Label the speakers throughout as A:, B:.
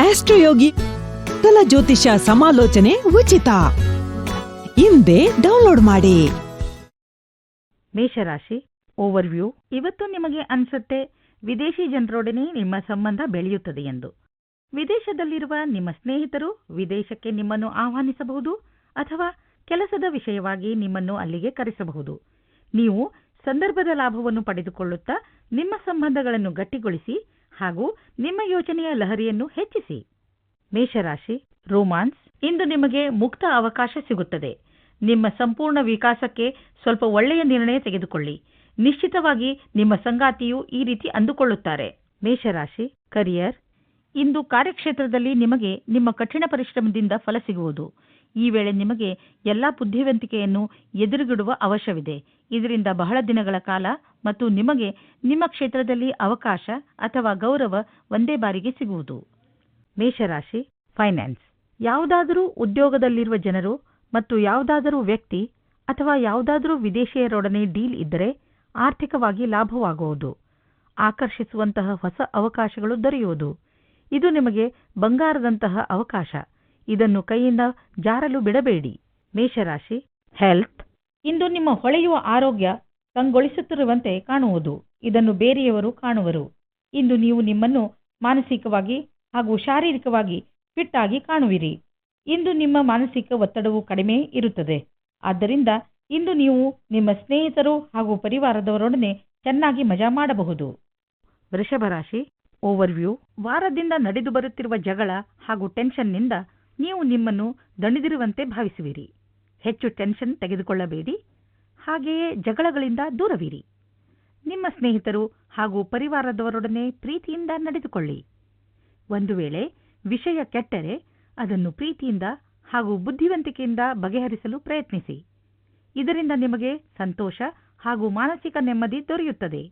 A: ಆಸ್ಟ್ರೋಯೋಗಿ ಕಲ ಜ್ಯೋತಿಷ ಸಮಾಲೋಚನೆ ಉಚಿತ. ಹಿಂದೆ ಡೌನ್ಲೋಡ್ ಮಾಡಿ.
B: ಮೇಷರಾಶಿ ಓವರ್ವ್ಯೂ. ಇವತ್ತು ನಿಮಗೆ ಅನ್ಸುತ್ತೆ, ವಿದೇಶಿ ಜನರೊಡನೆ ನಿಮ್ಮ ಸಂಬಂಧ ಬೆಳೆಯುತ್ತದೆ ಎಂದು. ವಿದೇಶದಲ್ಲಿರುವ ನಿಮ್ಮ ಸ್ನೇಹಿತರು ವಿದೇಶಕ್ಕೆ ನಿಮ್ಮನ್ನು ಆಹ್ವಾನಿಸಬಹುದು ಅಥವಾ ಕೆಲಸದ ವಿಷಯವಾಗಿ ನಿಮ್ಮನ್ನು ಅಲ್ಲಿಗೆ ಕರೆಸಬಹುದು. ನೀವು ಸಂದರ್ಭದ ಲಾಭವನ್ನು ಪಡೆದುಕೊಳ್ಳುತ್ತಾ ನಿಮ್ಮ ಸಂಬಂಧಗಳನ್ನು ಗಟ್ಟಿಗೊಳಿಸಿ ಹಾಗೂ ನಿಮ್ಮ ಯೋಜನೆಯ ಲಹರಿಯನ್ನು ಹೆಚ್ಚಿಸಿ. ಮೇಷರಾಶಿ, ರೋಮಾನ್ಸ್, ಇಂದು ನಿಮಗೆ ಮುಕ್ತ ಅವಕಾಶ ಸಿಗುತ್ತದೆ. ನಿಮ್ಮ ಸಂಪೂರ್ಣ ವಿಕಾಸಕ್ಕೆ ಸ್ವಲ್ಪ ಒಳ್ಳೆಯ ನಿರ್ಣಯ ತೆಗೆದುಕೊಳ್ಳಿ. ನಿಶ್ಚಿತವಾಗಿ ನಿಮ್ಮ ಸಂಗಾತಿಯು ಈ ರೀತಿ ಅಂದುಕೊಳ್ಳುತ್ತಾರೆ. ಮೇಷರಾಶಿ, ಕರಿಯರ್, ಇಂದು ಕಾರ್ಯಕ್ಷೇತ್ರದಲ್ಲಿ ನಿಮಗೆ ನಿಮ್ಮ ಕಠಿಣ ಪರಿಶ್ರಮದಿಂದ ಫಲ ಸಿಗುವುದು. ಈ ವೇಳೆ ನಿಮಗೆ ಎಲ್ಲಾ ಬುದ್ಧಿವಂತಿಕೆಯನ್ನು ಎದುರುಗಿಡುವ ಅವಶ್ಯವಿದೆ. ಇದರಿಂದ ಬಹಳ ದಿನಗಳ ಕಾಲ ಮತ್ತು ನಿಮಗೆ ನಿಮ್ಮ ಕ್ಷೇತ್ರದಲ್ಲಿ ಅವಕಾಶ ಅಥವಾ ಗೌರವ ಒಂದೇ ಬಾರಿಗೆ ಸಿಗುವುದು. ಮೇಷರಾಶಿ ಫೈನಾನ್ಸ್ ಯಾವುದಾದರೂ ಉದ್ಯೋಗದಲ್ಲಿರುವ ಜನರು ಮತ್ತು ಯಾವುದಾದರೂ ವ್ಯಕ್ತಿ ಅಥವಾ ಯಾವುದಾದರೂ ವಿದೇಶಿಯರೊಡನೆ ಡೀಲ್ ಇದ್ದರೆ ಆರ್ಥಿಕವಾಗಿ ಲಾಭವಾಗುವುದು. ಆಕರ್ಷಿಸುವಂತಹ ಹೊಸ ಅವಕಾಶಗಳು ದೊರೆಯುವುದು. ಇದು ನಿಮಗೆ ಬಂಗಾರದಂತಹ ಅವಕಾಶ. ಇದನ್ನು ಕೈಯಿಂದ ಜಾರಲು ಬಿಡಬೇಡಿ. ಮೇಷರಾಶಿ ಹೆಲ್ತ್ ಇಂದು ನಿಮ್ಮ ಹೊಳೆಯುವ ಆರೋಗ್ಯ ಕಂಗೊಳಿಸುತ್ತಿರುವಂತೆ ಕಾಣುವುದು. ಇದನ್ನು ಬೇರೆಯವರು ಕಾಣುವರು. ಇಂದು ನೀವು ನಿಮ್ಮನ್ನು ಮಾನಸಿಕವಾಗಿ ಹಾಗೂ ಶಾರೀರಿಕವಾಗಿ ಫಿಟ್ ಆಗಿ ಕಾಣುವಿರಿ. ಇಂದು ನಿಮ್ಮ ಮಾನಸಿಕ ಒತ್ತಡವು ಕಡಿಮೆ ಇರುತ್ತದೆ. ಆದ್ದರಿಂದ ಇಂದು ನೀವು ನಿಮ್ಮ ಸ್ನೇಹಿತರು ಹಾಗೂ ಪರಿವಾರದವರೊಡನೆ ಚೆನ್ನಾಗಿ ಮಜಾ ಮಾಡಬಹುದು. ವೃಷಭ ರಾಶಿ ಓವರ್ವ್ಯೂ ವಾರದಿಂದ ನಡೆದು ಬರುತ್ತಿರುವ ಜಗಳ ಹಾಗೂ ಟೆನ್ಷನ್ನಿಂದ ನೀವು ನಿಮ್ಮನ್ನು ದಣಿದಿರುವಂತೆ ಭಾವಿಸುವಿರಿ. ಹೆಚ್ಚು ಟೆನ್ಷನ್ ತೆಗೆದುಕೊಳ್ಳಬೇಡಿ. ಹಾಗೆಯೇ ಜಗಳಗಳಿಂದ ದೂರವಿರಿ. ನಿಮ್ಮ ಸ್ನೇಹಿತರು ಹಾಗೂ ಪರಿವಾರದವರೊಡನೆ ಪ್ರೀತಿಯಿಂದ ನಡೆದುಕೊಳ್ಳಿ. ಒಂದು ವೇಳೆ ವಿಷಯ ಕೆಟ್ಟರೆ ಅದನ್ನು ಪ್ರೀತಿಯಿಂದ ಹಾಗೂ ಬುದ್ಧಿವಂತಿಕೆಯಿಂದ ಬಗೆಹರಿಸಲು ಪ್ರಯತ್ನಿಸಿ. ಇದರಿಂದ ನಿಮಗೆ ಸಂತೋಷ ಹಾಗೂ ಮಾನಸಿಕ ನೆಮ್ಮದಿ ದೊರೆಯುತ್ತದೆ.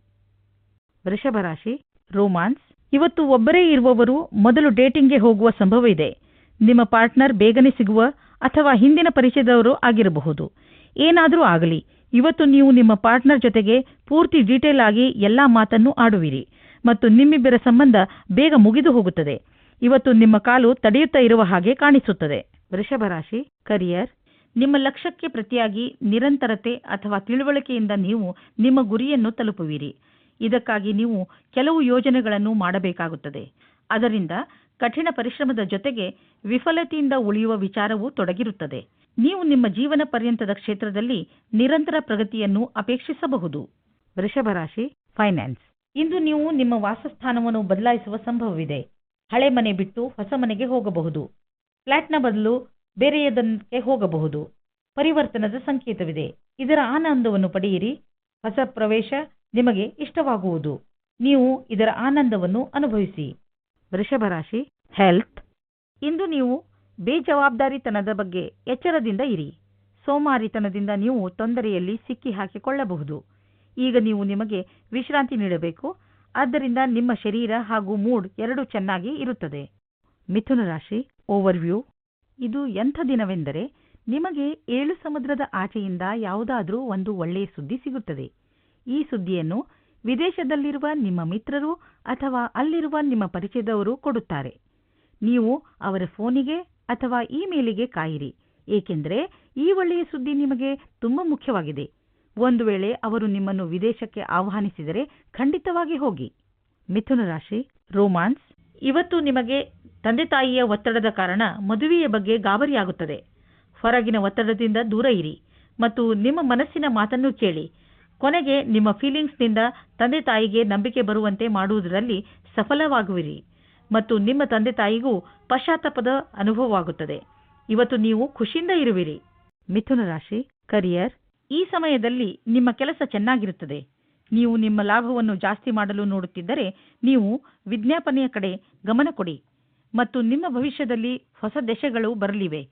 B: ವೃಷಭ ರಾಶಿ ರೋಮಾನ್ಸ್. ಇವತ್ತು ಒಬ್ಬರೇ ಇರುವವರು ಮೊದಲು ಡೇಟಿಂಗ್ಗೆ ಹೋಗುವ ಸಂಭವವಿದೆ. ನಿಮ್ಮ ಪಾರ್ಟ್ನರ್ ಬೇಗನೆ ಸಿಗುವ ಅಥವಾ ಹಿಂದಿನ ಪರಿಚಯದವರು ಆಗಿರಬಹುದು. ಏನಾದರೂ ಆಗಲಿ, ಇವತ್ತು ನೀವು ನಿಮ್ಮ ಪಾರ್ಟ್ನರ್ ಜೊತೆಗೆ ಪೂರ್ತಿ ಡೀಟೇಲ್ ಆಗಿ ಎಲ್ಲಾ ಮಾತನ್ನು ಆಡುವಿರಿ ಮತ್ತು ನಿಮ್ಮಿಬ್ಬರ ಸಂಬಂಧ ಬೇಗ ಮುಗಿದು ಹೋಗುತ್ತದೆ. ಇವತ್ತು ನಿಮ್ಮ ಕಾಲು ತಡೆಯುತ್ತಾ ಇರುವ ಹಾಗೆ ಕಾಣಿಸುತ್ತದೆ. ವೃಷಭ ರಾಶಿ ಕರಿಯರ್, ನಿಮ್ಮ ಲಕ್ಷ್ಯಕ್ಕೆ ಪ್ರತಿಯಾಗಿ ನಿರಂತರತೆ ಅಥವಾ ತಿಳುವಳಿಕೆಯಿಂದ ನೀವು ನಿಮ್ಮ ಗುರಿಯನ್ನು ತಲುಪುವಿರಿ. ಇದಕ್ಕಾಗಿ ನೀವು ಕೆಲವು ಯೋಜನೆಗಳನ್ನು ಮಾಡಬೇಕಾಗುತ್ತದೆ. ಅದರಿಂದ ಕಠಿಣ ಪರಿಶ್ರಮದ ಜೊತೆಗೆ ವಿಫಲತೆಯಿಂದ ಉಳಿಯುವ ವಿಚಾರವೂ ತೊಡಗಿರುತ್ತದೆ. ನೀವು ನಿಮ್ಮ ಜೀವನ ಪರ್ಯಂತದ ಕ್ಷೇತ್ರದಲ್ಲಿ ನಿರಂತರ ಪ್ರಗತಿಯನ್ನು ಅಪೇಕ್ಷಿಸಬಹುದು. ವೃಷಭ ರಾಶಿ ಫೈನಾನ್ಸ್. ಇಂದು ನೀವು ನಿಮ್ಮ ವಾಸಸ್ಥಾನವನ್ನು ಬದಲಾಯಿಸುವ ಸಂಭವವಿದೆ. ಹಳೆ ಮನೆ ಬಿಟ್ಟು ಹೊಸ ಮನೆಗೆ ಹೋಗಬಹುದು. ಫ್ಲಾಟ್ನ ಬದಲು ಬೇರೆಯದಕ್ಕೆ ಹೋಗಬಹುದು. ಪರಿವರ್ತನದ ಸಂಕೇತವಿದೆ. ಇದರ ಆನಂದವನ್ನು ಪಡೆಯಿರಿ. ಹೊಸ ಪ್ರವೇಶ ನಿಮಗೆ ಇಷ್ಟವಾಗುವುದು. ನೀವು ಇದರ ಆನಂದವನ್ನು ಅನುಭವಿಸಿ. ವೃಷಭ ರಾಶಿ ಹೆಲ್ತ್ ಇಂದು ನೀವು ಬೇಜವಾಬ್ದಾರಿತನದ ಬಗ್ಗೆ ಎಚ್ಚರದಿಂದ ಇರಿ. ಸೋಮಾರಿತನದಿಂದ ನೀವು ತೊಂದರೆಯಲ್ಲಿ ಸಿಕ್ಕಿ ಹಾಕಿಕೊಳ್ಳಬಹುದು. ಈಗ ನೀವು ನಿಮಗೆ ವಿಶ್ರಾಂತಿ ನೀಡಬೇಕು. ಆದ್ದರಿಂದ ನಿಮ್ಮ ಶರೀರ ಹಾಗೂ ಮೂಡ್ ಎರಡೂ ಚೆನ್ನಾಗಿ ಇರುತ್ತದೆ. ಮಿಥುನ ರಾಶಿ ಓವರ್ವ್ಯೂ ಇದು ಎಂಥ ದಿನವೆಂದರೆ ನಿಮಗೆ ಏಳು ಸಮುದ್ರದ ಆಚೆಯಿಂದ ಯಾವುದಾದರೂ ಒಂದು ಒಳ್ಳೆಯ ಸುದ್ದಿ ಸಿಗುತ್ತದೆ. ಈ ಸುದ್ದಿಯನ್ನು ವಿದೇಶದಲ್ಲಿರುವ ನಿಮ್ಮ ಮಿತ್ರರು ಅಥವಾ ಅಲ್ಲಿರುವ ನಿಮ್ಮ ಪರಿಚಯದವರು ಕೊಡುತ್ತಾರೆ. ನೀವು ಅವರ ಫೋನಿಗೆ ಅಥವಾ ಇಮೇಲಿಗೆ ಕಾಯಿರಿ, ಏಕೆಂದರೆ ಈ ಒಳ್ಳೆಯ ಸುದ್ದಿ ನಿಮಗೆ ತುಂಬಾ ಮುಖ್ಯವಾಗಿದೆ. ಒಂದು ವೇಳೆ ಅವರು ನಿಮ್ಮನ್ನು ವಿದೇಶಕ್ಕೆ ಆಹ್ವಾನಿಸಿದರೆ ಖಂಡಿತವಾಗಿ ಹೋಗಿ. ಮಿಥುನ ರಾಶಿ, ರೋಮಾನ್ಸ್. ಇವತ್ತು ನಿಮಗೆ ತಂದೆ ತಾಯಿಯ ಒತ್ತಡದ ಕಾರಣ ಮದುವೆಯ ಬಗ್ಗೆ ಗಾಬರಿಯಾಗುತ್ತದೆ. ಹೊರಗಿನ ಒತ್ತಡದಿಂದ ದೂರ ಇರಿ ಮತ್ತು ನಿಮ್ಮ ಮನಸ್ಸಿನ ಮಾತನ್ನು ಕೇಳಿ. ಕೊನೆಗೆ ನಿಮ್ಮ ಫೀಲಿಂಗ್ಸ್ನಿಂದ ತಂದೆ ತಾಯಿಗೆ ನಂಬಿಕೆ ಬರುವಂತೆ ಮಾಡುವುದರಲ್ಲಿ ಸಫಲವಾಗುವಿರಿ ಮತ್ತು ನಿಮ್ಮ ತಂದೆ ತಾಯಿಗೂ ಪಶ್ಚಾತ್ತಾಪದ ಅನುಭವವಾಗುತ್ತದೆ. ಇವತ್ತು ನೀವು ಖುಷಿಯಿಂದ ಇರುವಿರಿ. ಮಿಥುನ ರಾಶಿ ಕರಿಯರ್ ಈ ಸಮಯದಲ್ಲಿ ನಿಮ್ಮ ಕೆಲಸ ಚೆನ್ನಾಗಿರುತ್ತದೆ. ನೀವು ನಿಮ್ಮ ಲಾಭವನ್ನು ಜಾಸ್ತಿ ಮಾಡಲು ನೋಡುತ್ತಿದ್ದರೆ ನೀವು ವಿಜ್ಞಾಪನೆಯ ಕಡೆ ಗಮನ ಕೊಡಿ ಮತ್ತು ನಿಮ್ಮ ಭವಿಷ್ಯದಲ್ಲಿ ಹೊಸ ದಶೆಗಳು ಬರಲಿವೆ.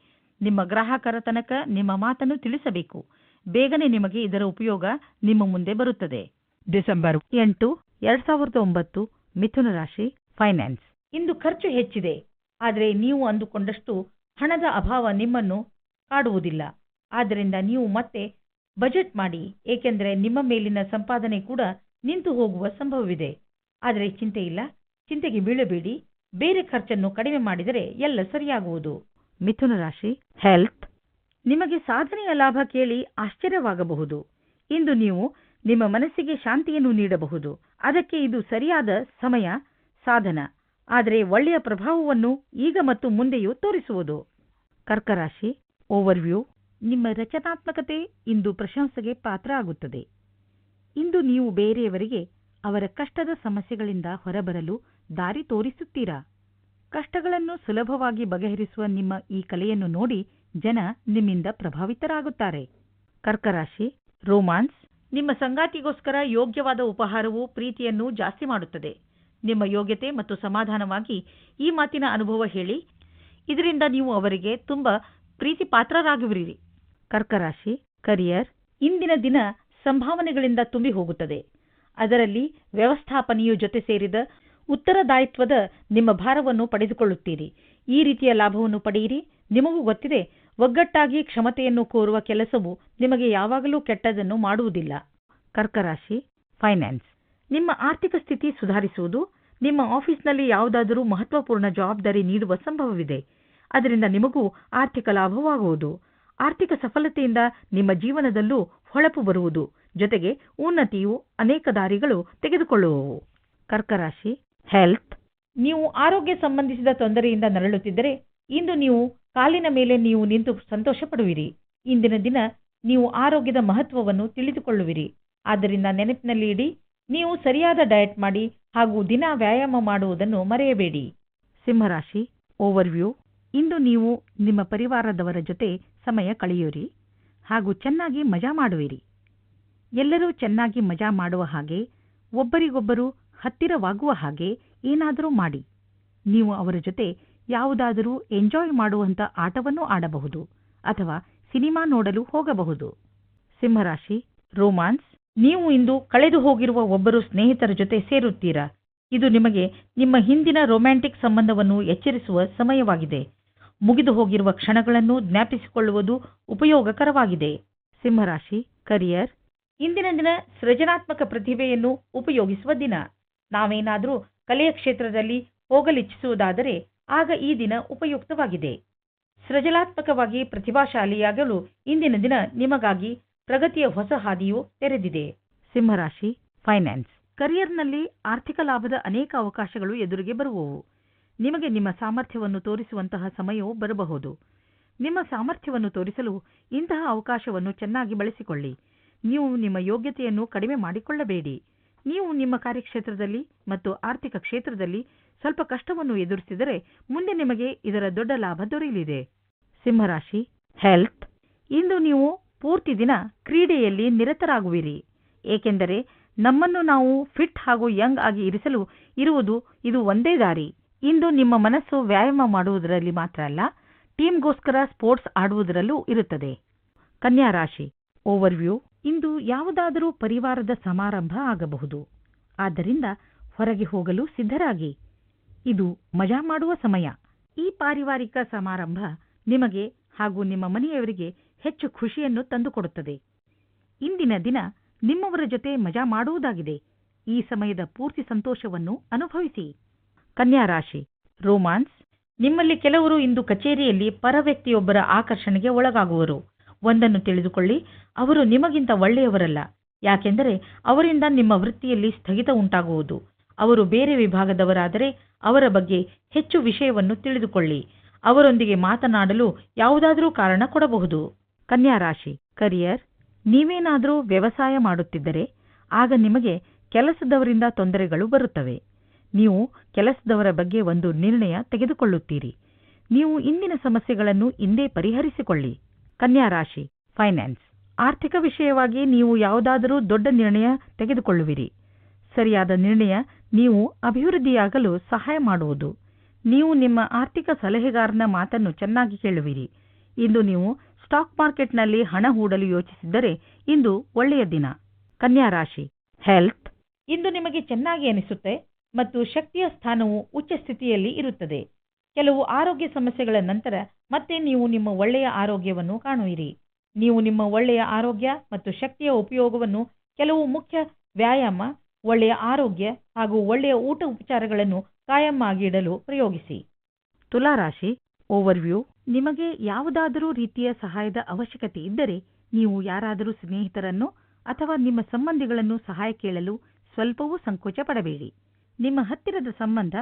B: ನಿಮ್ಮ ಗ್ರಾಹಕರ ತನಕ ನಿಮ್ಮ ಮಾತನ್ನು ತಿಳಿಸಬೇಕು. ಬೇಗನೆ ನಿಮಗೆ ಇದರ ಉಪಯೋಗ ನಿಮ್ಮ ಮುಂದೆ ಬರುತ್ತದೆ. ಡಿಸೆಂಬರ್ ಎಂಟು ಎರಡ್ ಸಾವಿರದ ಒಂಬತ್ತು ಮಿಥುನ ರಾಶಿ ಫೈನಾನ್ಸ್ ಇಂದು ಖರ್ಚು ಹೆಚ್ಚಿದೆ ಆದರೆ ನೀವು ಅಂದುಕೊಂಡಷ್ಟು ಹಣದ ಅಭಾವ ನಿಮ್ಮನ್ನು ಕಾಡುವುದಿಲ್ಲ. ಆದ್ದರಿಂದ ನೀವು ಮತ್ತೆ ಬಜೆಟ್ ಮಾಡಿ ಏಕೆಂದರೆ ನಿಮ್ಮ ಮೇಲಿನ ಸಂಪಾದನೆ ಕೂಡ ನಿಂತು ಹೋಗುವ ಸಂಭವವಿದೆ. ಆದರೆ ಚಿಂತೆ ಇಲ್ಲ ಚಿಂತೆಗೆ ಬೀಳಬೇಡಿ. ಬೇರೆ ಖರ್ಚನ್ನು ಕಡಿಮೆ ಮಾಡಿದರೆ ಎಲ್ಲ ಸರಿಯಾಗುವುದು. ಮಿಥುನ ರಾಶಿ ಹೆಲ್ತ್ ನಿಮಗೆ ಸಾಧನೆಯ ಲಾಭ ಕೇಳಿ ಆಶ್ಚರ್ಯವಾಗಬಹುದು. ಇಂದು ನೀವು ನಿಮ್ಮ ಮನಸ್ಸಿಗೆ ಶಾಂತಿಯನ್ನು ನೀಡಬಹುದು. ಅದಕ್ಕೆ ಇದು ಸರಿಯಾದ ಸಮಯ, ಸಾಧನ. ಆದರೆ ಒಳ್ಳೆಯ ಪ್ರಭಾವವನ್ನು ಈಗ ಮತ್ತು ಮುಂದೆಯೂ ತೋರಿಸುವುದು. ಕರ್ಕರಾಶಿ, ಓವರ್ವ್ಯೂ. ನಿಮ್ಮ ರಚನಾತ್ಮಕತೆ ಇಂದು ಪ್ರಶಂಸೆಗೆ ಪಾತ್ರ ಆಗುತ್ತದೆ. ಇಂದು ನೀವು ಬೇರೆಯವರಿಗೆ ಅವರ ಕಷ್ಟದ ಸಮಸ್ಯೆಗಳಿಂದ ಹೊರಬರಲು ದಾರಿ ತೋರಿಸುತ್ತೀರಾ? ಕಷ್ಟಗಳನ್ನು ಸುಲಭವಾಗಿ ಬಗೆಹರಿಸುವ ನಿಮ್ಮ ಈ ಕಲೆಯನ್ನು ನೋಡಿ ಜನ ನಿಮ್ಮಿಂದ ಪ್ರಭಾವಿತರಾಗುತ್ತಾರೆ. ಕರ್ಕರಾಶಿ, ರೋಮಾನ್ಸ್, ನಿಮ್ಮ ಸಂಗಾತಿಗೋಸ್ಕರ ಯೋಗ್ಯವಾದ ಉಪಹಾರವು ಪ್ರೀತಿಯನ್ನು ಜಾಸ್ತಿ ಮಾಡುತ್ತದೆ. ನಿಮ್ಮ ಯೋಗ್ಯತೆ ಮತ್ತು ಸಮಾಧಾನವಾಗಿ ಈ ಮಾತಿನ ಅನುಭವ ಹೇಳಿ. ಇದರಿಂದ ನೀವು ಅವರಿಗೆ ತುಂಬ ಪ್ರೀತಿ ಪಾತ್ರರಾಗುವಿರಿ ಕರ್ಕರಾಶಿ, ಕರಿಯರ್, ಇಂದಿನ ದಿನ ಸಂಭಾವನೆಗಳಿಂದ ತುಂಬಿ ಹೋಗುತ್ತದೆ. ಅದರಲ್ಲಿ ವ್ಯವಸ್ಥಾಪನೆಯು ಜೊತೆ ಸೇರಿದ ಉತ್ತರದಾಯಿತ್ವದ ನಿಮ್ಮ ಭಾರವನ್ನು ಪಡೆದುಕೊಳ್ಳುತ್ತೀರಿ. ಈ ರೀತಿಯ ಲಾಭವನ್ನು ಪಡೆಯಿರಿ. ನಿಮಗೂ ಗೊತ್ತಿದೆ, ಒಗ್ಗಟ್ಟಾಗಿ ಕ್ಷಮತೆಯನ್ನು ಕೋರುವ ಕೆಲಸವು ನಿಮಗೆ ಯಾವಾಗಲೂ ಕೆಟ್ಟದನ್ನು ಮಾಡುವುದಿಲ್ಲ. ಕರ್ಕರಾಶಿ, ಫೈನಾನ್ಸ್. ನಿಮ್ಮ ಆರ್ಥಿಕ ಸ್ಥಿತಿ ಸುಧಾರಿಸುವುದು, ನಿಮ್ಮ ಆಫೀಸ್ನಲ್ಲಿ ಯಾವುದಾದರೂ ಮಹತ್ವಪೂರ್ಣ ಜವಾಬ್ದಾರಿ ನೀಡುವ ಸಂಭವವಿದೆ. ಅದರಿಂದ ನಿಮಗೂ ಆರ್ಥಿಕ ಲಾಭವಾಗುವುದು. ಆರ್ಥಿಕ ಸಫಲತೆಯಿಂದ ನಿಮ್ಮ ಜೀವನದಲ್ಲೂ ಹೊಳಪು ಬರುವುದು. ಜೊತೆಗೆ ಉನ್ನತಿಯು ಅನೇಕ ದಾರಿಗಳು ತೆಗೆದುಕೊಳ್ಳುವವು. ಕರ್ಕರಾಶಿ, ಹೆಲ್ತ್. ನೀವು ಆರೋಗ್ಯ ಸಂಬಂಧಿಸಿದ ತೊಂದರೆಯಿಂದ ನರಳುತ್ತಿದ್ದರೆ, ಇಂದು ನೀವು ಕಾಲಿನ ಮೇಲೆ ನೀವು ನಿಂತು ಸಂತೋಷ ಪಡುವಿರಿ ಇಂದಿನ ದಿನ ನೀವು ಆರೋಗ್ಯದ ಮಹತ್ವವನ್ನು ತಿಳಿದುಕೊಳ್ಳುವಿರಿ. ಆದ್ದರಿಂದ ನೆನಪಿನಲ್ಲಿ ಇಡಿ, ನೀವು ಸರಿಯಾದ ಡಯಟ್ ಮಾಡಿ ಹಾಗೂ ದಿನ ವ್ಯಾಯಾಮ ಮಾಡುವುದನ್ನು ಮರೆಯಬೇಡಿ. ಸಿಂಹರಾಶಿ, ಓವರ್ವ್ಯೂ. ಇಂದು ನೀವು ನಿಮ್ಮ ಪರಿವಾರದವರ ಜೊತೆ ಸಮಯ ಕಳೆಯುವಿರಿ ಹಾಗೂ ಚೆನ್ನಾಗಿ ಮಜಾ ಮಾಡುವಿರಿ. ಎಲ್ಲರೂ ಚೆನ್ನಾಗಿ ಮಜಾ ಮಾಡುವ ಹಾಗೆ, ಒಬ್ಬರಿಗೊಬ್ಬರು ಹತ್ತಿರವಾಗುವ ಹಾಗೆ ಏನಾದರೂ ಮಾಡಿ. ನೀವು ಅವರ ಜೊತೆ ಯಾವುದಾದರೂ ಎಂಜಾಯ್ ಮಾಡುವಂತ ಆಟವನ್ನು ಆಡಬಹುದು ಅಥವಾ ಸಿನಿಮಾ ನೋಡಲು ಹೋಗಬಹುದು. ಸಿಂಹರಾಶಿ, ರೋಮಾನ್ಸ್, ನೀವು ಇಂದು ಕಳೆದು ಹೋಗಿರುವ ಒಬ್ಬರು ಸ್ನೇಹಿತರ ಜೊತೆ ಸೇರುತ್ತೀರಾ? ಇದು ನಿಮಗೆ ನಿಮ್ಮ ಹಿಂದಿನ ರೊಮ್ಯಾಂಟಿಕ್ ಸಂಬಂಧವನ್ನು ಎಚ್ಚರಿಸುವ ಸಮಯವಾಗಿದೆ. ಮುಗಿದು ಹೋಗಿರುವ ಕ್ಷಣಗಳನ್ನು ಜ್ಞಾಪಿಸಿಕೊಳ್ಳುವುದು ಉಪಯೋಗಕರವಾಗಿದೆ. ಸಿಂಹರಾಶಿ, ಕರಿಯರ್, ಇಂದಿನ ದಿನ ಸೃಜನಾತ್ಮಕ ಪ್ರತಿಭೆಯನ್ನು ಉಪಯೋಗಿಸುವ ದಿನ. ನಾವೇನಾದರೂ ಕಲೆಯ ಕ್ಷೇತ್ರದಲ್ಲಿ ಹೋಗಲಿಚ್ಛಿಸುವುದಾದರೆ ಆಗ ಈ ದಿನ ಉಪಯುಕ್ತವಾಗಿದೆ. ಸೃಜನಾತ್ಮಕವಾಗಿ ಪ್ರತಿಭಾಶಾಲಿಯಾಗಲು ಇಂದಿನ ದಿನ ನಿಮಗಾಗಿ ಪ್ರಗತಿಯ ಹೊಸ ಹಾದಿಯು ತೆರೆದಿದೆ. ಸಿಂಹರಾಶಿ, ಫೈನಾನ್ಸ್. ಕರಿಯರ್ನಲ್ಲಿ ಆರ್ಥಿಕ ಲಾಭದ ಅನೇಕ ಅವಕಾಶಗಳು ಎದುರಿಗೆ ಬರುವವು. ನಿಮಗೆ ನಿಮ್ಮ ಸಾಮರ್ಥ್ಯವನ್ನು ತೋರಿಸುವಂತಹ ಸಮಯವೂ ಬರಬಹುದು. ನಿಮ್ಮ ಸಾಮರ್ಥ್ಯವನ್ನು ತೋರಿಸಲು ಇಂತಹ ಅವಕಾಶವನ್ನು ಚೆನ್ನಾಗಿ ಬಳಸಿಕೊಳ್ಳಿ. ನೀವು ನಿಮ್ಮ ಯೋಗ್ಯತೆಯನ್ನು ಕಡಿಮೆ ಮಾಡಿಕೊಳ್ಳಬೇಡಿ. ನೀವು ನಿಮ್ಮ ಕಾರ್ಯಕ್ಷೇತ್ರದಲ್ಲಿ ಮತ್ತು ಆರ್ಥಿಕ ಕ್ಷೇತ್ರದಲ್ಲಿ ಸ್ವಲ್ಪ ಕಷ್ಟವನ್ನು ಎದುರಿಸಿದರೆ ಮುಂದೆ ನಿಮಗೆ ಇದರ ದೊಡ್ಡ ಲಾಭ ದೊರೆಯಲಿದೆ. ಸಿಂಹರಾಶಿ ಹೆಲ್ತ್ ಇಂದು ನೀವು ಪೂರ್ತಿ ದಿನ ಕ್ರೀಡೆಯಲ್ಲಿ ನಿರತರಾಗುವಿರಿ. ಏಕೆಂದರೆ ನಮ್ಮನ್ನು ನಾವು ಫಿಟ್ ಹಾಗೂ ಯಂಗ್ ಆಗಿ ಇರಿಸಲು ಇರುವುದು ಇದು ಒಂದೇ ದಾರಿ. ಇಂದು ನಿಮ್ಮ ಮನಸ್ಸು ವ್ಯಾಯಾಮ ಮಾಡುವುದರಲ್ಲಿ ಮಾತ್ರ ಅಲ್ಲ ಟೀಮ್ಗೋಸ್ಕರ ಸ್ಪೋರ್ಟ್ಸ್ ಆಡುವುದರಲ್ಲೂ ಇರುತ್ತದೆ. ಕನ್ಯಾ ರಾಶಿ ಓವರ್ವ್ಯೂ ಇಂದು ಯಾವುದಾದರೂ ಪರಿವಾರದ ಸಮಾರಂಭ ಆಗಬಹುದು. ಆದ್ದರಿಂದ ಹೊರಗೆ ಹೋಗಲು ಸಿದ್ಧರಾಗಿ. ಇದು ಮಜಾ ಮಾಡುವ ಸಮಯ. ಈ ಪಾರಿವಾರಿಕ ಸಮಾರಂಭ ನಿಮಗೆ ಹಾಗೂ ನಿಮ್ಮ ಮನೆಯವರಿಗೆ ಹೆಚ್ಚು ಖುಷಿಯನ್ನು ತಂದುಕೊಡುತ್ತದೆ. ಇಂದಿನ ದಿನ ನಿಮ್ಮವರ ಜೊತೆ ಮಜಾ ಮಾಡುವುದಾಗಿದೆ. ಈ ಸಮಯದ ಪೂರ್ತಿ ಸಂತೋಷವನ್ನು ಅನುಭವಿಸಿ. ಕನ್ಯಾ ರಾಶಿ, ರೋಮಾನ್ಸ್, ನಿಮ್ಮಲ್ಲಿ ಕೆಲವರು ಇಂದು ಕಚೇರಿಯಲ್ಲಿ ಪರ ವ್ಯಕ್ತಿಯೊಬ್ಬರ ಆಕರ್ಷಣೆಗೆ ಒಳಗಾಗುವರು. ಒಂದನ್ನು ತಿಳಿದುಕೊಳ್ಳಿ, ಅವರು ನಿಮಗಿಂತ ಒಳ್ಳೆಯವರಲ್ಲ. ಯಾಕೆಂದರೆ ಅವರಿಂದ ನಿಮ್ಮ ವೃತ್ತಿಯಲ್ಲಿ ಸ್ಥಗಿತ ಉಂಟಾಗುವುದು. ಅವರು ಬೇರೆ ವಿಭಾಗದವರಾದರೆ ಅವರ ಬಗ್ಗೆ ಹೆಚ್ಚು ವಿಷಯವನ್ನು ತಿಳಿದುಕೊಳ್ಳಿ. ಅವರೊಂದಿಗೆ ಮಾತನಾಡಲು ಯಾವುದಾದರೂ ಕಾರಣ ಕೊಡಬಹುದು. ಕನ್ಯಾ ರಾಶಿ, ಕರಿಯರ್, ನೀವೇನಾದರೂ ವ್ಯವಸಾಯ ಮಾಡುತ್ತಿದ್ದರೆ ಆಗ ನಿಮಗೆ ಕೆಲಸದವರಿಂದ ತೊಂದರೆಗಳು ಬರುತ್ತವೆ. ನೀವು ಕೆಲಸದವರ ಬಗ್ಗೆ ಒಂದು ನಿರ್ಣಯ ತೆಗೆದುಕೊಳ್ಳುತ್ತೀರಿ. ನೀವು ಇಂದಿನ ಸಮಸ್ಯೆಗಳನ್ನು ಇಂದೇ ಪರಿಹರಿಸಿಕೊಳ್ಳಿ. ಕನ್ಯಾ ರಾಶಿ, ಫೈನಾನ್ಸ್, ಆರ್ಥಿಕ ವಿಷಯವಾಗಿ ನೀವು ಯಾವುದಾದರೂ ದೊಡ್ಡ ನಿರ್ಣಯ ತೆಗೆದುಕೊಳ್ಳುವಿರಿ. ಸರಿಯಾದ ನಿರ್ಣಯ ನೀವು ಅಭಿವೃದ್ಧಿಯಾಗಲು ಸಹಾಯ ಮಾಡುವುದು. ನೀವು ನಿಮ್ಮ ಆರ್ಥಿಕ ಸಲಹೆಗಾರನ ಮಾತನ್ನು ಚೆನ್ನಾಗಿ ಕೇಳುವಿರಿ. ಇಂದು ನೀವು ಸ್ಟಾಕ್ ಮಾರ್ಕೆಟ್ನಲ್ಲಿ ಹಣ ಹೂಡಲು ಯೋಚಿಸಿದ್ದರೆ ಇಂದು ಒಳ್ಳೆಯ ದಿನ. ಕನ್ಯಾ ರಾಶಿ. ಹೆಲ್ತ್. ಇಂದು ನಿಮಗೆ ಚೆನ್ನಾಗಿ ಅನಿಸುತ್ತೆ ಮತ್ತು ಶಕ್ತಿಯ ಸ್ಥಾನವು ಉಚ್ಚ ಸ್ಥಿತಿಯಲ್ಲಿ ಇರುತ್ತದೆ. ಕೆಲವು ಆರೋಗ್ಯ ಸಮಸ್ಯೆಗಳ ನಂತರ ಮತ್ತೆ ನೀವು ನಿಮ್ಮ ಒಳ್ಳೆಯ ಆರೋಗ್ಯವನ್ನು ಕಾಣುವಿರಿ. ನೀವು ನಿಮ್ಮ ಒಳ್ಳೆಯ ಆರೋಗ್ಯ ಮತ್ತು ಶಕ್ತಿಯ ಉಪಯೋಗವನ್ನು ಕೆಲವು ಮುಖ್ಯ ವ್ಯಾಯಾಮ ಒಳ್ಳೆಯ ಆರೋಗ್ಯ ಹಾಗೂ ಒಳ್ಳೆಯ ಊಟ ಉಪಚಾರಗಳನ್ನು ಕಾಯಂ ಆಗಿಡಲು ಪ್ರಯೋಗಿಸಿ. ತುಲಾರಾಶಿ, ಓವರ್ವ್ಯೂ. ನಿಮಗೆ ಯಾವುದಾದರೂ ರೀತಿಯ ಸಹಾಯದ ಅವಶ್ಯಕತೆ ಇದ್ದರೆ ನೀವು ಯಾರಾದರೂ ಸ್ನೇಹಿತರನ್ನು ಅಥವಾ ನಿಮ್ಮ ಸಂಬಂಧಿಗಳನ್ನು ಸಹಾಯ ಕೇಳಲು ಸ್ವಲ್ಪವೂ ಸಂಕೋಚ ಪಡಬೇಡಿ. ನಿಮ್ಮ ಹತ್ತಿರದ ಸಂಬಂಧ,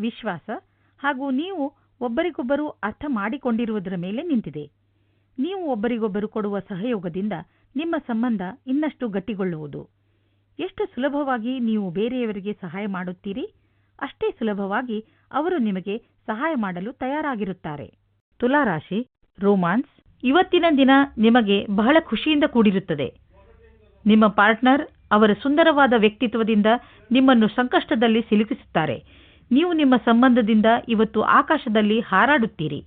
B: ವಿಶ್ವಾಸ ಹಾಗೂ ನೀವು ಒಬ್ಬರಿಗೊಬ್ಬರು ಅರ್ಥ ಮಾಡಿಕೊಂಡಿರುವುದರ ಮೇಲೆ ನಿಂತಿದೆ. ನೀವು ಒಬ್ಬರಿಗೊಬ್ಬರು ಕೊಡುವ ಸಹಯೋಗದಿಂದ ನಿಮ್ಮ ಸಂಬಂಧ ಇನ್ನಷ್ಟು ಗಟ್ಟಿಗೊಳ್ಳುವುದು. ಎಷ್ಟು ಸುಲಭವಾಗಿ ನೀವು ಬೇರೆಯವರಿಗೆ ಸಹಾಯ ಮಾಡುತ್ತೀರಿ, ಅಷ್ಟೇ ಸುಲಭವಾಗಿ ಅವರು ನಿಮಗೆ ಸಹಾಯ ಮಾಡಲು ತಯಾರಾಗಿರುತ್ತಾರೆ. ತುಲಾರಾಶಿ, ರೋಮಾನ್ಸ್, ಇವತ್ತಿನ ದಿನ ನಿಮಗೆ ಬಹಳ ಖುಷಿಯಿಂದ ಕೂಡಿರುತ್ತದೆ. ನಿಮ್ಮ ಪಾರ್ಟ್ನರ್ ಅವರ ಸುಂದರವಾದ ವ್ಯಕ್ತಿತ್ವದಿಂದ ನಿಮ್ಮನ್ನು ಸಂಕಷ್ಟದಲ್ಲಿ ಸಿಲುಕಿಸುತ್ತಾರೆ. ನೀವು ನಿಮ್ಮ ಸಂಬಂಧದಿಂದ ಇವತ್ತು ಆಕಾಶದಲ್ಲಿ ಹಾರಾಡುತ್ತೀರಿ.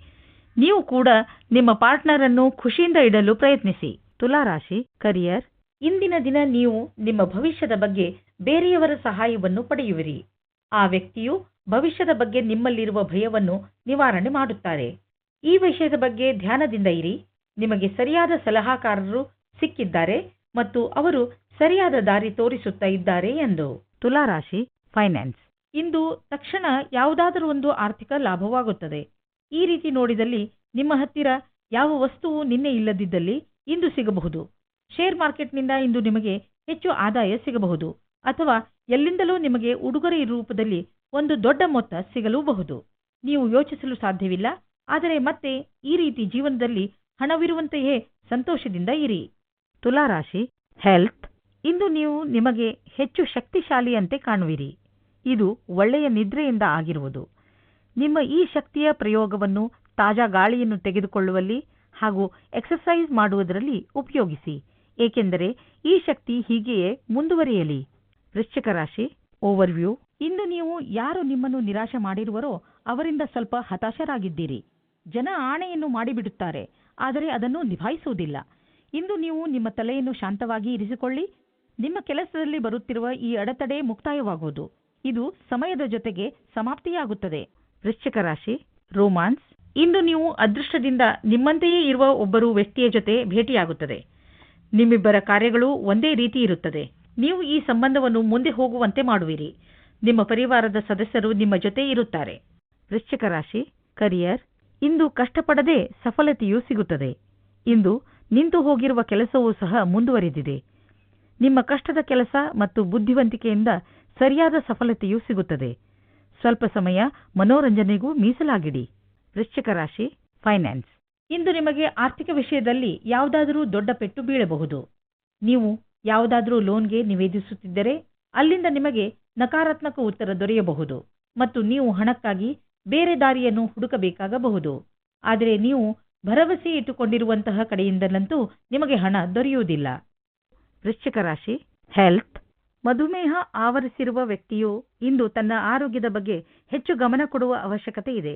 B: ನೀವು ಕೂಡ ನಿಮ್ಮ ಪಾರ್ಟ್ನರ್ ಅನ್ನು ಖುಷಿಯಿಂದ ಇಡಲು ಪ್ರಯತ್ನಿಸಿ. ತುಲಾರಾಶಿ, ಕರಿಯರ್ ಇಂದಿನ ದಿನ ನೀವು ನಿಮ್ಮ ಭವಿಷ್ಯದ ಬಗ್ಗೆ ಬೇರೆಯವರ ಸಹಾಯವನ್ನು ಪಡೆಯುವಿರಿ. ಆ ವ್ಯಕ್ತಿಯು ಭವಿಷ್ಯದ ಬಗ್ಗೆ ನಿಮ್ಮಲ್ಲಿರುವ ಭಯವನ್ನು ನಿವಾರಣೆ ಮಾಡುತ್ತಾರೆ. ಈ ವಿಷಯದ ಬಗ್ಗೆ ಧ್ಯಾನದಿಂದ ಇರಿ. ನಿಮಗೆ ಸರಿಯಾದ ಸಲಹಾಕಾರರು ಸಿಕ್ಕಿದ್ದಾರೆ ಮತ್ತು ಅವರು ಸರಿಯಾದ ದಾರಿ ತೋರಿಸುತ್ತಾ ಇದ್ದಾರೆ ಎಂದು. ತುಲಾರಾಶಿ ಫೈನಾನ್ಸ್. ಇಂದು ತಕ್ಷಣ ಯಾವುದಾದರೂ ಒಂದು ಆರ್ಥಿಕ ಲಾಭವಾಗುತ್ತದೆ. ಈ ರೀತಿ ನೋಡಿದಲ್ಲಿ ನಿಮ್ಮ ಹತ್ತಿರ ಯಾವ ವಸ್ತುವು ನಿನ್ನೆ ಇಲ್ಲದಿದ್ದಲ್ಲಿ ಇಂದು ಸಿಗಬಹುದು. ಶೇರ್ ಮಾರ್ಕೆಟ್ನಿಂದ ಇಂದು ನಿಮಗೆ ಹೆಚ್ಚು ಆದಾಯ ಸಿಗಬಹುದು ಅಥವಾ ಎಲ್ಲಿಂದಲೂ ನಿಮಗೆ ಉಡುಗೊರೆ ರೂಪದಲ್ಲಿ ಒಂದು ದೊಡ್ಡ ಮೊತ್ತ ಸಿಗಲೂಬಹುದು. ನೀವು ಯೋಚಿಸಲು ಸಾಧ್ಯವಿಲ್ಲ, ಆದರೆ ಮತ್ತೆ ಈ ರೀತಿ ಜೀವನದಲ್ಲಿ ಹಣವಿರುವಂತೆಯೇ ಸಂತೋಷದಿಂದ ಇರಿ. ತುಲಾರಾಶಿ ಹೆಲ್ತ್ ಇಂದು ನೀವು ನಿಮಗೆ ಹೆಚ್ಚು ಶಕ್ತಿಶಾಲಿಯಂತೆ ಕಾಣುವಿರಿ. ಇದು ಒಳ್ಳೆಯ ನಿದ್ರೆಯಿಂದ ಆಗಿರುವುದು. ನಿಮ್ಮ ಈ ಶಕ್ತಿಯ ಪ್ರಯೋಗವನ್ನು ತಾಜಾ ಗಾಳಿಯನ್ನು ತೆಗೆದುಕೊಳ್ಳುವಲ್ಲಿ ಹಾಗೂ ಎಕ್ಸರ್ಸೈಸ್ ಮಾಡುವುದರಲ್ಲಿ ಉಪಯೋಗಿಸಿ. ಏಕೆಂದರೆ ಈ ಶಕ್ತಿ ಹೀಗೆಯೇ ಮುಂದುವರಿಯಲಿ. ವೃಶ್ಚಿಕ ರಾಶಿ ಓವರ್ವ್ಯೂ ಇಂದು ನೀವು ಯಾರು ನಿಮ್ಮನ್ನು ನಿರಾಶೆ ಮಾಡಿರುವರೋ ಅವರಿಂದ ಸ್ವಲ್ಪ ಹತಾಶರಾಗಿದ್ದೀರಿ. ಜನ ಆಣೆಯನ್ನು ಮಾಡಿಬಿಡುತ್ತಾರೆ, ಆದರೆ ಅದನ್ನು ನಿಭಾಯಿಸುವುದಿಲ್ಲ. ಇಂದು ನೀವು ನಿಮ್ಮ ತಲೆಯನ್ನು ಶಾಂತವಾಗಿ ಇರಿಸಿಕೊಳ್ಳಿ. ನಿಮ್ಮ ಕೆಲಸದಲ್ಲಿ ಬರುತ್ತಿರುವ ಈ ಅಡೆತಡೆ ಮುಕ್ತಾಯವಾಗುವುದು ಇದು ಸಮಯದ ಜೊತೆಗೆ ಸಮಾಪ್ತಿಯಾಗುತ್ತದೆ. ವೃಶ್ಚಿಕ ರಾಶಿ ರೋಮಾನ್ಸ್ ಇಂದು ನೀವು ಅದೃಷ್ಟದಿಂದ ನಿಮ್ಮಂತೆಯೇ ಇರುವ ಒಬ್ಬರು ವ್ಯಕ್ತಿಯ ಜೊತೆ ಭೇಟಿಯಾಗುತ್ತದೆ. ನಿಮ್ಮಿಬ್ಬರ ಕಾರ್ಯಗಳು ಒಂದೇ ರೀತಿ ಇರುತ್ತದೆ. ನೀವು ಈ ಸಂಬಂಧವನ್ನು ಮುಂದೆ ಹೋಗುವಂತೆ ಮಾಡುವಿರಿ. ನಿಮ್ಮ ಪರಿವಾರದ ಸದಸ್ಯರು ನಿಮ್ಮ ಜೊತೆ ಇರುತ್ತಾರೆ. ವೃಶ್ಚಿಕ ರಾಶಿ ಕರಿಯರ್ ಇಂದು ಕಷ್ಟಪಡದೆ ಸಫಲತೆಯೂ ಸಿಗುತ್ತದೆ. ಇಂದು ನಿಂತು ಹೋಗಿರುವ ಕೆಲಸವೂ ಸಹ ಮುಂದುವರಿದಿದೆ. ನಿಮ್ಮ ಕಷ್ಟದ ಕೆಲಸ ಮತ್ತು ಬುದ್ಧಿವಂತಿಕೆಯಿಂದ ಸರಿಯಾದ ಸಫಲತೆಯೂ ಸಿಗುತ್ತದೆ. ಸ್ವಲ್ಪ ಸಮಯ ಮನೋರಂಜನೆಗೂ ಮೀಸಲಾಗಿಡಿ. ವೃಶ್ಚಿಕ ರಾಶಿ ಫೈನಾನ್ಸ್ ಇಂದು ನಿಮಗೆ ಆರ್ಥಿಕ ವಿಷಯದಲ್ಲಿ ಯಾವುದಾದರೂ ದೊಡ್ಡ ಪೆಟ್ಟು ಬೀಳಬಹುದು. ನೀವು ಯಾವುದಾದರೂ ಲೋನ್ಗೆ ನಿವೇದಿಸುತ್ತಿದ್ದರೆ ಅಲ್ಲಿಂದ ನಿಮಗೆ ನಕಾರಾತ್ಮಕ ಉತ್ತರ ದೊರೆಯಬಹುದು ಮತ್ತು ನೀವು ಹಣಕ್ಕಾಗಿ ಬೇರೆ ದಾರಿಯನ್ನು ಹುಡುಕಬೇಕಾಗಬಹುದು. ಆದರೆ ನೀವು ಭರವಸೆ ಇಟ್ಟುಕೊಂಡಿರುವಂತಹ ಕಡೆಯಿಂದಲಂತೂ ನಿಮಗೆ ಹಣ ದೊರೆಯುವುದಿಲ್ಲ. ವೃಶ್ಚಿಕ ರಾಶಿ ಹೆಲ್ತ್ ಮಧುಮೇಹ ಆವರಿಸಿರುವ ವ್ಯಕ್ತಿಯು ಇಂದು ತನ್ನ ಆರೋಗ್ಯದ ಬಗ್ಗೆ ಹೆಚ್ಚು ಗಮನ ಕೊಡುವ ಅವಶ್ಯಕತೆ ಇದೆ.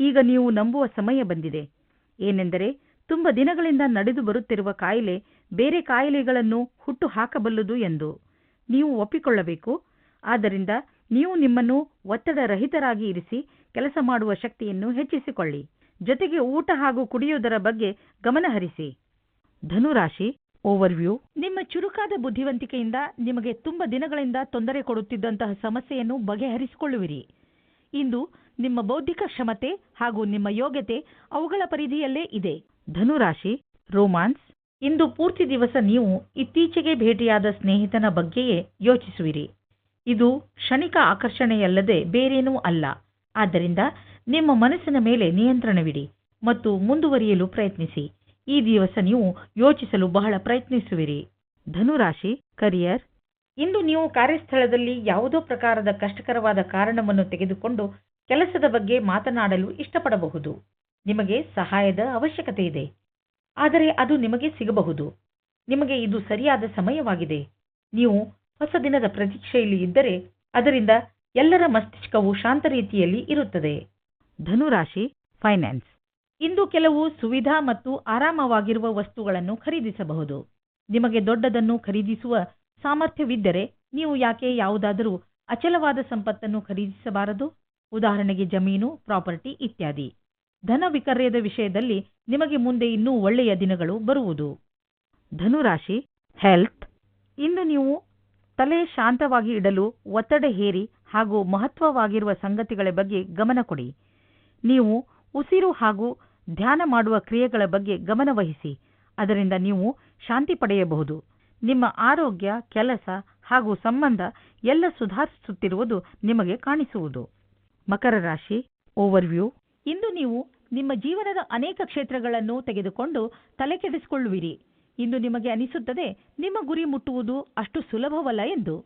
B: ಈಗ ನೀವು ನಂಬುವ ಸಮಯ ಬಂದಿದೆ. ಏನೆಂದರೆ ತುಂಬ ದಿನಗಳಿಂದ ನಡೆದು ಬರುತ್ತಿರುವ ಕಾಯಿಲೆ ಬೇರೆ ಕಾಯಿಲೆಗಳನ್ನು ಹುಟ್ಟು ಹಾಕಬಲ್ಲದು ಎಂದು. ನೀವು ಒಪ್ಪಿಕೊಳ್ಳಬೇಕು. ಆದ್ದರಿಂದ ನೀವು ನಿಮ್ಮನ್ನು ಒತ್ತಡ ರಹಿತರಾಗಿ ಇರಿಸಿ ಕೆಲಸ ಮಾಡುವ ಶಕ್ತಿಯನ್ನು ಹೆಚ್ಚಿಸಿಕೊಳ್ಳಿ. ಜೊತೆಗೆ ಊಟ ಹಾಗೂ ಕುಡಿಯುವುದರ ಬಗ್ಗೆ ಗಮನಹರಿಸಿ ಧನುರಾಶಿ ಓವರ್ವ್ಯೂ ನಿಮ್ಮ ಚುರುಕಾದ ಬುದ್ಧಿವಂತಿಕೆಯಿಂದ ನಿಮಗೆ ತುಂಬ ದಿನಗಳಿಂದ ತೊಂದರೆ ಕೊಡುತ್ತಿದ್ದಂತಹ ಸಮಸ್ಯೆಯನ್ನು ಬಗೆಹರಿಸಿಕೊಳ್ಳುವಿರಿ. ಇಂದು ನಿಮ್ಮ ಬೌದ್ಧಿಕ ಕ್ಷಮತೆ ಹಾಗೂ ನಿಮ್ಮ ಯೋಗ್ಯತೆ ಅವುಗಳ ಪರಿಧಿಯಲ್ಲೇ ಇದೆ. ಧನುರಾಶಿ, ರೋಮಾನ್ಸ್, ಇಂದು ಪೂರ್ತಿ ದಿವಸ ನೀವು ಇತ್ತೀಚೆಗೆ ಭೇಟಿಯಾದ ಸ್ನೇಹಿತನ ಬಗ್ಗೆಯೇ ಯೋಚಿಸುವಿರಿ. ಇದು ಕ್ಷಣಿಕ ಆಕರ್ಷಣೆಯಲ್ಲದೆ ಬೇರೇನೂ ಅಲ್ಲ. ಆದ್ದರಿಂದ ನಿಮ್ಮ ಮನಸ್ಸಿನ ಮೇಲೆ ನಿಯಂತ್ರಣವಿಡಿ ಮತ್ತು ಮುಂದುವರಿಯಲು ಪ್ರಯತ್ನಿಸಿ. ಈ ದಿವಸ ನೀವು ಯೋಚಿಸಲು ಬಹಳ ಪ್ರಯತ್ನಿಸುವಿರಿ. ಧನುರಾಶಿ ಕರಿಯರ್ ಇಂದು ನೀವು ಕಾರ್ಯಸ್ಥಳದಲ್ಲಿ ಯಾವುದೋ ಪ್ರಕಾರದ ಕಷ್ಟಕರವಾದ ಕಾರಣವನ್ನು ತೆಗೆದುಕೊಂಡು ಕೆಲಸದ ಬಗ್ಗೆ ಮಾತನಾಡಲು ಇಷ್ಟಪಡಬಹುದು. ನಿಮಗೆ ಸಹಾಯದ ಅವಶ್ಯಕತೆ ಇದೆ. ಆದರೆ ಅದು ನಿಮಗೆ ಸಿಗಬಹುದು. ನಿಮಗೆ ಇದು ಸರಿಯಾದ ಸಮಯವಾಗಿದೆ. ನೀವು ಹೊಸ ದಿನದ ಪ್ರತೀಕ್ಷೆಯಲ್ಲಿ ಇದ್ದರೆ ಅದರಿಂದ ಎಲ್ಲರ ಮಸ್ತಿಷ್ಕವು ಶಾಂತ ರೀತಿಯಲ್ಲಿ ಇರುತ್ತದೆ. ಧನುರಾಶಿ, ಫೈನಾನ್ಸ್. ಇಂದು ಕೆಲವು ಸುವಿಧಾ ಮತ್ತು ಆರಾಮವಾಗಿರುವ ವಸ್ತುಗಳನ್ನು ಖರೀದಿಸಬಹುದು. ನಿಮಗೆ ದೊಡ್ಡದನ್ನು ಖರೀದಿಸುವ ಸಾಮರ್ಥ್ಯವಿದ್ದರೆ ನೀವು ಯಾಕೆ ಯಾವುದಾದರೂ ಅಚಲವಾದ ಸಂಪತ್ತನ್ನು ಖರೀದಿಸಬಾರದು? ಉದಾಹರಣೆಗೆ ಜಮೀನು, ಪ್ರಾಪರ್ಟಿ ಇತ್ಯಾದಿ. ಧನ ವಿಕರ್ಯದ ವಿಷಯದಲ್ಲಿ ನಿಮಗೆ ಮುಂದೆ ಇನ್ನೂ ಒಳ್ಳೆಯ ದಿನಗಳು ಬರುವುದು. ಧನುರಾಶಿ ಹೆಲ್ತ್ ಇಂದು ನೀವು ತಲೆ ಶಾಂತವಾಗಿ ಇಡಲು ಒತ್ತಡ ಹೇರಿ ಹಾಗೂ ಮಹತ್ವವಾಗಿರುವ ಸಂಗತಿಗಳ ಬಗ್ಗೆ ಗಮನ ಕೊಡಿ. ನೀವು ಉಸಿರು ಹಾಗೂ ಧ್ಯಾನ ಮಾಡುವ ಕ್ರಿಯೆಗಳ ಬಗ್ಗೆ ಗಮನ ವಹಿಸಿ. ಅದರಿಂದ ನೀವು ಶಾಂತಿ ಪಡೆಯಬಹುದು. ನಿಮ್ಮ ಆರೋಗ್ಯ, ಕೆಲಸ ಹಾಗೂ ಸಂಬಂಧ ಎಲ್ಲ ಸುಧಾರಿಸುತ್ತಿರುವುದು ನಿಮಗೆ ಕಾಣಿಸುವುದು. ಮಕರ ರಾಶಿ ಓವರ್ವ್ಯೂ ಇಂದು ನೀವು ನಿಮ್ಮ ಜೀವನದ ಅನೇಕ ಕ್ಷೇತ್ರಗಳನ್ನು ತೆಗೆದುಕೊಂಡು ತಲೆಕೆಡಿಸಿಕೊಳ್ಳುವಿರಿ ಇಂದು ನಿಮಗೆ ಅನಿಸುತ್ತದೆ, ನಿಮ್ಮ ಗುರಿ ಮುಟ್ಟುವುದು ಅಷ್ಟು ಸುಲಭವಲ್ಲ ಎಂದು.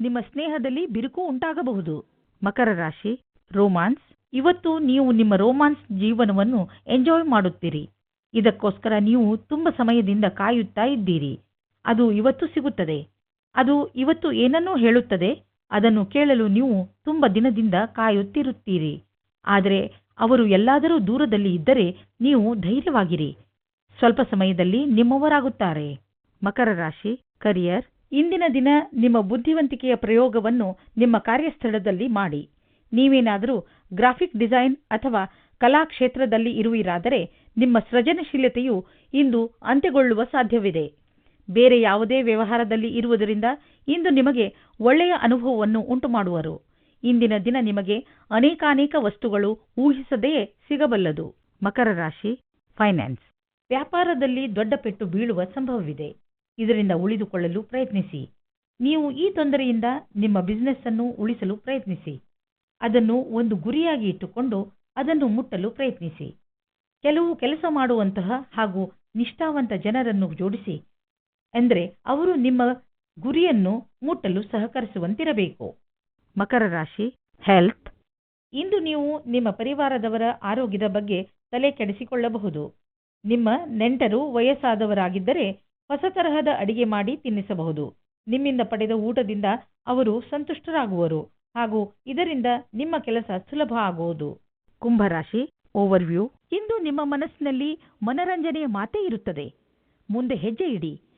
B: ನಿಮ್ಮ ಸ್ನೇಹದಲ್ಲಿ ಬಿರುಕು ಉಂಟಾಗಬಹುದು. ಮಕರ ರಾಶಿ ರೋಮಾನ್ಸ್ ಇವತ್ತು ನೀವು ನಿಮ್ಮ ರೋಮಾನ್ಸ್ ಜೀವನವನ್ನು ಎಂಜಾಯ್ ಮಾಡುತ್ತೀರಿ. ಇದಕ್ಕೋಸ್ಕರ ನೀವು ತುಂಬ ಸಮಯದಿಂದ ಕಾಯುತ್ತಾ ಇದ್ದೀರಿ. ಅದು ಇವತ್ತು ಸಿಗುತ್ತದೆ. ಅದು ಇವತ್ತು ಏನನ್ನೂ ಹೇಳುತ್ತದೆ, ಅದನ್ನು ಕೇಳಲು ನೀವು ತುಂಬ ದಿನದಿಂದ ಕಾಯುತ್ತಿರುತ್ತೀರಿ. ಆದರೆ ಅವರು ಎಲ್ಲಾದರೂ ದೂರದಲ್ಲಿ ಇದ್ದರೆ ನೀವು ಧೈರ್ಯವಾಗಿರಿ. ಸ್ವಲ್ಪ ಸಮಯದಲ್ಲಿ ನಿಮ್ಮವರಾಗುತ್ತಾರೆ. ಮಕರ ರಾಶಿ ಕರಿಯರ್ ಇಂದಿನ ದಿನ ನಿಮ್ಮ ಬುದ್ಧಿವಂತಿಕೆಯ ಪ್ರಯೋಗವನ್ನು ನಿಮ್ಮ ಕಾರ್ಯಸ್ಥಳದಲ್ಲಿ ಮಾಡಿ. ನೀವೇನಾದರೂ ಗ್ರಾಫಿಕ್ ಡಿಸೈನ್ ಅಥವಾ ಕಲಾ ಕ್ಷೇತ್ರದಲ್ಲಿ ಇರುವಿರಾದರೆ ನಿಮ್ಮ ಸೃಜನಶೀಲತೆಯು ಇಂದು ಅಂತ್ಯಗೊಳ್ಳುವ ಸಾಧ್ಯವಿದೆ. ಬೇರೆ ಯಾವುದೇ ವ್ಯವಹಾರದಲ್ಲಿ ಇರುವುದರಿಂದ ಇಂದು ನಿಮಗೆ ಒಳ್ಳೆಯ ಅನುಭವವನ್ನು ಉಂಟುಮಾಡುವರು. ಇಂದಿನ ದಿನ ನಿಮಗೆ ಅನೇಕಾನೇಕ ವಸ್ತುಗಳು ಊಹಿಸದೆಯೇ ಸಿಗಬಲ್ಲದು. ಮಕರ ರಾಶಿ, ಫೈನಾನ್ಸ್. ವ್ಯಾಪಾರದಲ್ಲಿ ದೊಡ್ಡ ಪೆಟ್ಟು ಬೀಳುವ ಸಂಭವವಿದೆ. ಇದರಿಂದ ಉಳಿದುಕೊಳ್ಳಲು ಪ್ರಯತ್ನಿಸಿ. ನೀವು ಈ ತೊಂದರೆಯಿಂದ ನಿಮ್ಮ ಬಿಸಿನೆಸ್ ಅನ್ನು ಉಳಿಸಲು ಪ್ರಯತ್ನಿಸಿ. ಅದನ್ನು ಒಂದು ಗುರಿಯಾಗಿ ಇಟ್ಟುಕೊಂಡು ಅದನ್ನು ಮುಟ್ಟಲು ಪ್ರಯತ್ನಿಸಿ. ಕೆಲವು ಕೆಲಸ ಮಾಡುವಂತಹ ಹಾಗೂ ನಿಷ್ಠಾವಂತ ಜನರನ್ನು ಜೋಡಿಸಿ ಎಂದರೆ ಅವರು ನಿಮ್ಮ ಗುರಿಯನ್ನು ಮುಟ್ಟಲು ಸಹಕರಿಸುವಂತಿರಬೇಕು. ಮಕರ ರಾಶಿ ಹೆಲ್ತ್ ಇಂದು ನೀವು ನಿಮ್ಮ ಪರಿವಾರದವರ ಆರೋಗ್ಯದ ಬಗ್ಗೆ ತಲೆ ಕೆಡಿಸಿಕೊಳ್ಳಬಹುದು. ನಿಮ್ಮ ನೆಂಟರು ವಯಸ್ಸಾದವರಾಗಿದ್ದರೆ ಹೊಸ ತರಹದ ಅಡಿಗೆ ಮಾಡಿ ತಿನ್ನಿಸಬಹುದು. ನಿಮ್ಮಿಂದ ಪಡೆದ ಊಟದಿಂದ ಅವರು ಸಂತುಷ್ಟರಾಗುವರು ಹಾಗೂ ಇದರಿಂದ ನಿಮ್ಮ ಕೆಲಸ ಸುಲಭ ಆಗುವುದು. ಕುಂಭರಾಶಿ ಓವರ್ವ್ಯೂ ಇಂದು ನಿಮ್ಮ ಮನಸ್ಸಿನಲ್ಲಿ ಮನರಂಜನೆಯ ಮಾತೇ ಇರುತ್ತದೆ. ಮುಂದೆ ಹೆಜ್ಜೆ ಇಡಿ.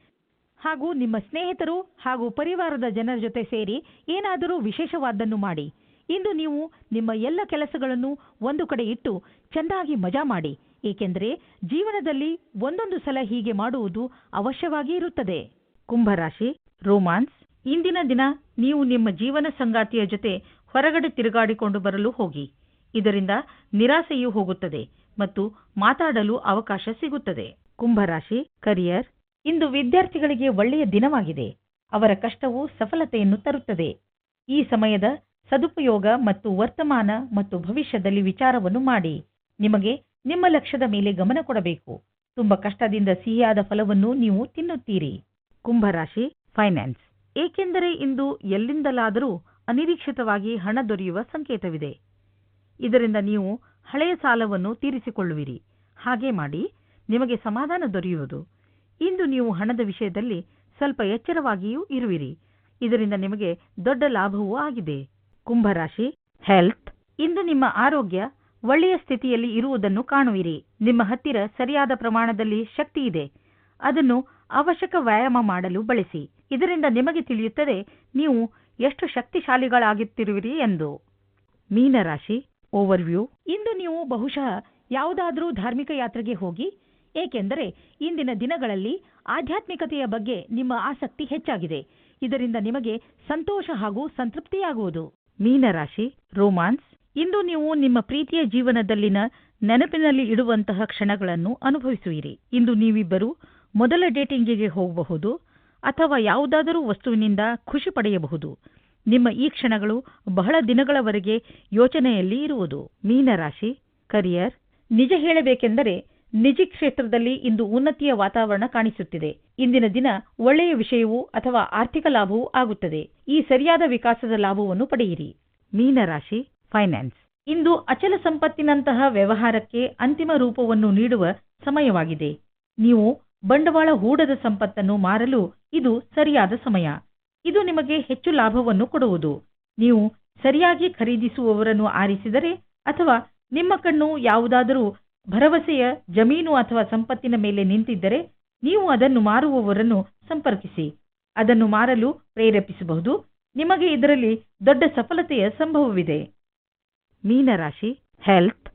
B: ಹಾಗೂ ನಿಮ್ಮ ಸ್ನೇಹಿತರು ಹಾಗೂ ಪರಿವಾರದ ಜನರ ಜೊತೆ ಸೇರಿ ಏನಾದರೂ ವಿಶೇಷವಾದ್ದನ್ನು ಮಾಡಿ. ಇಂದು ನೀವು ನಿಮ್ಮ ಎಲ್ಲ ಕೆಲಸಗಳನ್ನು ಒಂದು ಕಡೆ ಇಟ್ಟು ಚೆಂದಾಗಿ ಮಜಾ ಮಾಡಿ. ಏಕೆಂದರೆ ಜೀವನದಲ್ಲಿ ಒಂದೊಂದು ಸಲ ಹೀಗೆ ಮಾಡುವುದು ಅವಶ್ಯವಾಗಿ ಇರುತ್ತದೆ. ಕುಂಭರಾಶಿ, ರೋಮಾನ್ಸ್, ಇಂದಿನ ದಿನ ನೀವು ನಿಮ್ಮ ಜೀವನ ಸಂಗಾತಿಯ ಜೊತೆ ಹೊರಗಡೆ ತಿರುಗಾಡಿಕೊಂಡು ಬರಲು ಹೋಗಿ. ಇದರಿಂದ ನಿರಾಸೆಯೂ ಹೋಗುತ್ತದೆ ಮತ್ತು ಮಾತಾಡಲು ಅವಕಾಶ ಸಿಗುತ್ತದೆ. ಕುಂಭರಾಶಿ, ಕರಿಯರ್ ಇಂದು ವಿದ್ಯಾರ್ಥಿಗಳಿಗೆ ಒಳ್ಳೆಯ ದಿನವಾಗಿದೆ. ಅವರ ಕಷ್ಟವು ಸಫಲತೆಯನ್ನು ತರುತ್ತದೆ. ಈ ಸಮಯದ ಸದುಪಯೋಗ ಮತ್ತು ವರ್ತಮಾನ ಮತ್ತು ಭವಿಷ್ಯದಲ್ಲಿ ವಿಚಾರವನ್ನು ಮಾಡಿ. ನಿಮಗೆ ನಿಮ್ಮ ಲಕ್ಷ್ಯದ ಮೇಲೆ ಗಮನ ಕೊಡಬೇಕು. ತುಂಬಾ ಕಷ್ಟದಿಂದ ಸಿಹಿಯಾದ ಫಲವನ್ನು ನೀವು ತಿನ್ನುತ್ತೀರಿ. ಕುಂಭರಾಶಿ, ಫೈನಾನ್ಸ್. ಏಕೆಂದರೆ ಇಂದು ಎಲ್ಲಿಂದಲಾದರೂ ಅನಿರೀಕ್ಷಿತವಾಗಿ ಹಣ ದೊರೆಯುವ ಸಂಕೇತವಿದೆ. ಇದರಿಂದ ನೀವು ಹಳೆಯ ಸಾಲವನ್ನು ತೀರಿಸಿಕೊಳ್ಳುವಿರಿ. ಹಾಗೆ ಮಾಡಿ ನಿಮಗೆ ಸಮಾಧಾನ ದೊರೆಯುವುದು. ಇಂದು ನೀವು ಹಣದ ವಿಷಯದಲ್ಲಿ ಸ್ವಲ್ಪ ಎಚ್ಚರವಾಗಿಯೂ ಇರುವಿರಿ. ಇದರಿಂದ ನಿಮಗೆ ದೊಡ್ಡ ಲಾಭವೂ ಆಗಿದೆ. ಕುಂಭರಾಶಿ ಹೆಲ್ತ್ ಇಂದು ನಿಮ್ಮ ಆರೋಗ್ಯ ಒಳ್ಳೆಯ ಸ್ಥಿತಿಯಲ್ಲಿ ಇರುವುದನ್ನು ಕಾಣುವಿರಿ. ನಿಮ್ಮ ಹತ್ತಿರ ಸರಿಯಾದ ಪ್ರಮಾಣದಲ್ಲಿ ಶಕ್ತಿ ಇದೆ. ಅದನ್ನು ಅವಶ್ಯಕ ವ್ಯಾಯಾಮ ಮಾಡಲು ಬಳಸಿ. ಇದರಿಂದ ನಿಮಗೆ ತಿಳಿಯುತ್ತದೆ, ನೀವು ಎಷ್ಟು ಶಕ್ತಿಶಾಲಿಗಳಾಗುತ್ತಿರುವಿರಿ ಎಂದು. ಮೀನರಾಶಿ ಓವರ್ವ್ಯೂ ಇಂದು ನೀವು ಬಹುಶಃ ಯಾವುದಾದರೂ ಧಾರ್ಮಿಕ ಯಾತ್ರೆಗೆ ಹೋಗಿ ಏಕೆಂದರೆ ಇಂದಿನ ದಿನಗಳಲ್ಲಿ ಆಧ್ಯಾತ್ಮಿಕತೆಯ ಬಗ್ಗೆ ನಿಮ್ಮ ಆಸಕ್ತಿ ಹೆಚ್ಚಾಗಿದೆ. ಇದರಿಂದ ನಿಮಗೆ ಸಂತೋಷ ಹಾಗೂ ಸಂತೃಪ್ತಿಯಾಗುವುದು. ಮೀನರಾಶಿ, ರೋಮಾನ್ಸ್, ಇಂದು ನೀವು ನಿಮ್ಮ ಪ್ರೀತಿಯ ಜೀವನದಲ್ಲಿನ ನೆನಪಿನಲ್ಲಿ ಇಡುವಂತಹ ಕ್ಷಣಗಳನ್ನು ಅನುಭವಿಸುವಿರಿ. ಇಂದು ನೀವಿಬ್ಬರು ಮೊದಲ ಡೇಟಿಂಗಿಗೆ ಹೋಗಬಹುದು ಅಥವಾ ಯಾವುದಾದರೂ ವಸ್ತುವಿನಿಂದ ಖುಷಿ ಪಡೆಯಬಹುದು. ನಿಮ್ಮ ಈ ಕ್ಷಣಗಳು ಬಹಳ ದಿನಗಳವರೆಗೆ ಯೋಚನೆಯಲ್ಲಿ ಇರುವುದು. ಮೀನರಾಶಿ, ಕರಿಯರ್, ನಿಜ ಹೇಳಬೇಕೆಂದರೆ ನಿಜಿ ಕ್ಷೇತ್ರದಲ್ಲಿ ಇಂದು ಉನ್ನತಿಯ ವಾತಾವರಣ ಕಾಣಿಸುತ್ತಿದೆ. ಇಂದಿನ ದಿನ ಒಳ್ಳೆಯ ವಿಷಯವೂ ಅಥವಾ ಆರ್ಥಿಕ ಲಾಭವೂ ಆಗುತ್ತದೆ. ಈ ಸರಿಯಾದ ವಿಕಾಸದ ಲಾಭವನ್ನು ಪಡೆಯಿರಿ. ಮೀನರಾಶಿ, ಫೈನಾನ್ಸ್. ಇಂದು ಅಚಲ ಸಂಪತ್ತಿನಂತಹ ವ್ಯವಹಾರಕ್ಕೆ ಅಂತಿಮ ರೂಪವನ್ನು ನೀಡುವ ಸಮಯವಾಗಿದೆ. ನೀವು ಬಂಡವಾಳ ಹೂಡದ ಸಂಪತ್ತನ್ನು ಮಾರಲು ಇದು ಸರಿಯಾದ ಸಮಯ. ಇದು ನಿಮಗೆ ಹೆಚ್ಚು ಲಾಭವನ್ನು ಕೊಡುವುದು. ನೀವು ಸರಿಯಾಗಿ ಖರೀದಿಸುವವರನ್ನು ಆರಿಸಿದರೆ ಅಥವಾ ನಿಮ್ಮ ಕಣ್ಣು ಯಾವುದಾದರೂ ಭರವಸೆಯ ಜಮೀನು ಅಥವಾ ಸಂಪತ್ತಿನ ಮೇಲೆ ನಿಂತಿದ್ದರೆ ನೀವು ಅದನ್ನು ಮಾರುವವರನ್ನು ಸಂಪರ್ಕಿಸಿ. ಅದನ್ನು ಮಾರಲು ಪ್ರೇರೇಪಿಸಬಹುದು. ನಿಮಗೆ ಇದರಲ್ಲಿ ದೊಡ್ಡ ಸಫಲತೆಯ ಸಂಭವವಿದೆ. ಮೀನರಾಶಿ ಹೆಲ್ತ್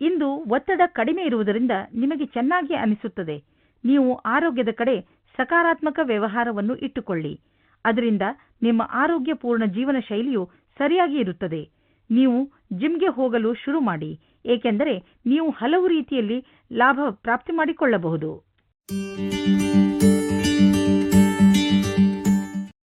B: ಇಂದು ಒತ್ತಡ ಕಡಿಮೆ ಇರುವುದರಿಂದ ನಿಮಗೆ ಚೆನ್ನಾಗಿ ಅನಿಸುತ್ತದೆ. ನೀವು ಆರೋಗ್ಯದ ಕಡೆ ಸಕಾರಾತ್ಮಕ ವ್ಯವಹಾರವನ್ನು ಇಟ್ಟುಕೊಳ್ಳಿ. ಅದರಿಂದ ನಿಮ್ಮ ಆರೋಗ್ಯಪೂರ್ಣ ಜೀವನ ಶೈಲಿಯು ಸರಿಯಾಗಿ ಇರುತ್ತದೆ. ನೀವು ಜಿಮ್ಗೆ ಹೋಗಲು ಶುರು ಮಾಡಿ. ಏಕೆಂದರೆ ನೀವು ಹಲವು ರೀತಿಯಲ್ಲಿ ಲಾಭ ಪ್ರಾಪ್ತಿ ಮಾಡಿಕೊಳ್ಳಬಹುದು.